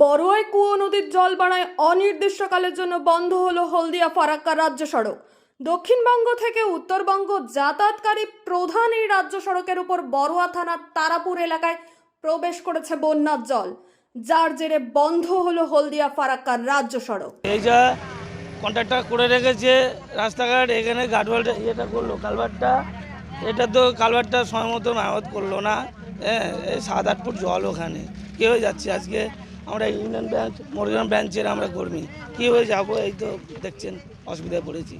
বড়ুয়ায় কুয়ো নদীর জল বাড়ায় অনির্দিষ্টকালের জন্য বন্ধ হলো হলদিয়া ফারাক্কা রাজ্য সড়ক। দক্ষিণবঙ্গ থেকে উত্তরবঙ্গ যাতায়াতকারী প্রধান এই রাজ্য সড়কের উপর বড়ুয়া থানার তারাপুর এলাকায় প্রবেশ করেছে বন্যার জল। যার জেরে বন্ধ হলো হলদিয়া ফারাক্কার রাজ্য সড়ক। এই যা কন্ট্রাক্টটা করে রেখেছে রাস্তাঘাট, এখানে গাডওয়ালটা ইয়েটা করল কালভারটা এটা তো কালভারটা সময় মতো মেরামত করল না হ্যাঁ সাত আট ফুট জল ওখানে। কী হয়ে যাচ্ছে আজকে? আমরা ইউনিয়ন ব্যাংক মরিগ্রাম ব্রাঞ্চের আমরা কর্মী। কী হয়ে যাব এই তো দেখছেন, অসুবিধায় পড়েছি।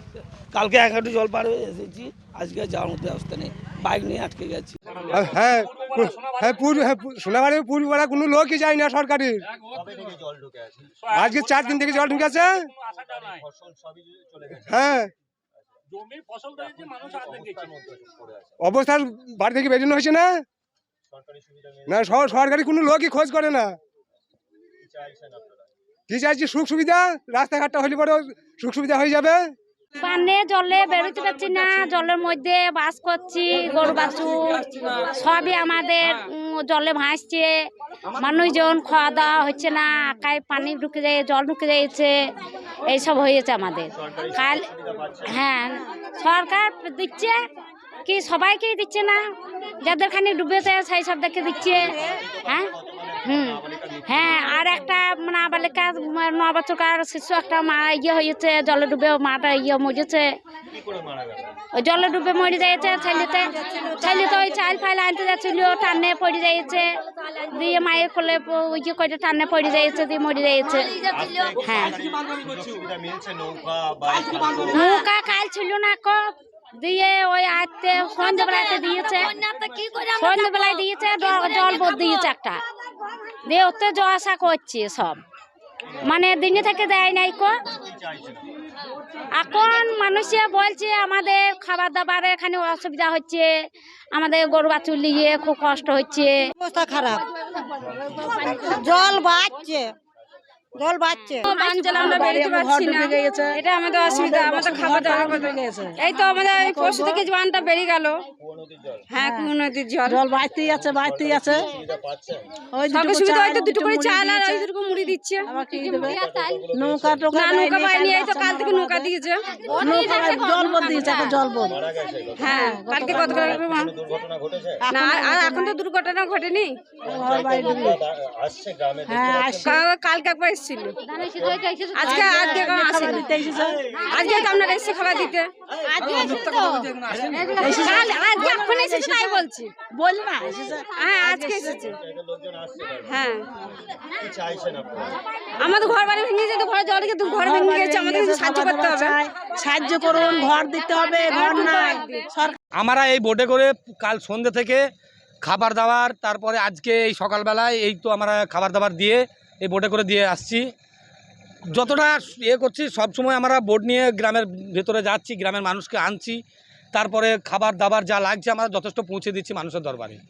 কালকে এক হাঁটু জল পার হয়ে এসেছি, আজকে যাওয়ার মতো ব্যবস্থা নেই। বাইক নিয়ে আটকে গেছি। হ্যাঁ হ্যাঁ হ্যাঁ কোনো লোকই যায় না আজকে চার দিন হ্যাঁ। অবস্থার বাড়ি থেকে বেরোনো হয়েছে না? না সরকারি কোনো লোকই খোঁজ করে না। কি চাইছি সুখ সুবিধা? রাস্তাঘাটটা হলে পরে সুখ সুবিধা হয়ে যাবে? পানে জলে বেরোতে পারছি না, জলের মধ্যে বাস করছি, গরু বাছুর, সবই আমাদের জলে ভাসছে। মানুষজন খাওয়া দাওয়া হচ্ছে না, আকায় পানি ঢুকে যায়, জল ঢুকে যাচ্ছে এইসব হয়েছে আমাদের। কাল হ্যাঁ সরকার দিচ্ছে কি সবাইকেই দিচ্ছে না? যাদের খানি ডুবেছে সেই সব দেখে দিচ্ছে হ্যাঁ? হুম। হ্যাঁ আর একটা নাবালিকা ন বছরকার শিশু একটা মা ইয়ে হয়েছে, জলে ডুবে মাটা ইয়ে মরেছে। ওই জলে ডুবে মরে যাইছে, ছেলেতে ছেলে তো ওই চাল ফাইল আনতে যাচ্ছিল, টানে পড়ে যাইছে। দিয়ে মায়ের কোলে ইয়ে করে টানে পড়ে যাইছে, দিয়ে মরে যাইছে। হ্যাঁ। নৌকা কাল ছিল না কো, দিয়ে ওই আজকে সন্ধ্যেবেলাতে দিয়েছে। সন্ধ্যেবেলায় দিয়েছে জল বোধ দিয়েছে একটা। দিয়ে ওতে আসা করছে সব। মানে দিনে থেকে দেয় নাই কো। এখন মানুষে বলছে আমাদের খাবার দাবার এখানে অসুবিধা হচ্ছে, আমাদের গরু বাছুর নিয়ে খুব কষ্ট হচ্ছে। অবস্থা খারাপ। জল বাড়ছে। জল বাড়ছে। আমরা বেরোতে পারছি না। এটা আমাদের অসুবিধা আমাদের খাবার দাবার এই তো আমাদের এই পশু থেকে জোয়ানটা বেরিয়ে গেল। হ্যাঁ কুয়ো নদীর জল। জল বাড়তেই আছে বাড়তেই আছে। ওই দুটো সুবিধা হয়তো দুটো করে চাল আর ওই দুটো মুড়ি দিচ্ছে। আবার কি দেবে? নৌকা টোকা না নৌকা দেয়নি, পাইনি এই তো কাল থেকে নৌকা দিয়েছে। নৌকা জল বোধ দিয়েছে এখন জল বোধ হ্যাঁ কালকে কত করে না আর- এখন তো দুর্ঘটনা ঘটেনি। হ্যাঁ কা- কালকে একবার এসেছিল আজকে আজকে কেন আসেনি? আজকে তো আপনারা এসে খাবার দিতে। আজকে এখন এসেছে তাই বলছি। না। হ্যাঁ আজকে এসেছে। হ্যাঁ। আমাদের ঘর বাড়ি ভেঙে যেতে ঘরে জল কিন্তু ঘর ভেঙে গেছে আমাদের সাহায্য করতে হবে। সাহায্য করুন ঘর দিতে হবে ঘর নাই আমরা এই বোটে করে কাল সন্ধ্যে থেকে খাবার দাবার তারপরে আজকে এই সকালবেলায় এই তো আমরা খাবার দাবার দিয়ে এই বোটে করে দিয়ে আসছি। যতটা ইয়ে করছি, সব সময় আমরা বোট নিয়ে গ্রামের ভেতরে যাচ্ছি, গ্রামের মানুষকে আনছি। তারপরে খাবার দাবার যা লাগছে আমরা যথেষ্ট পৌঁছে দিচ্ছি মানুষের দরবারে।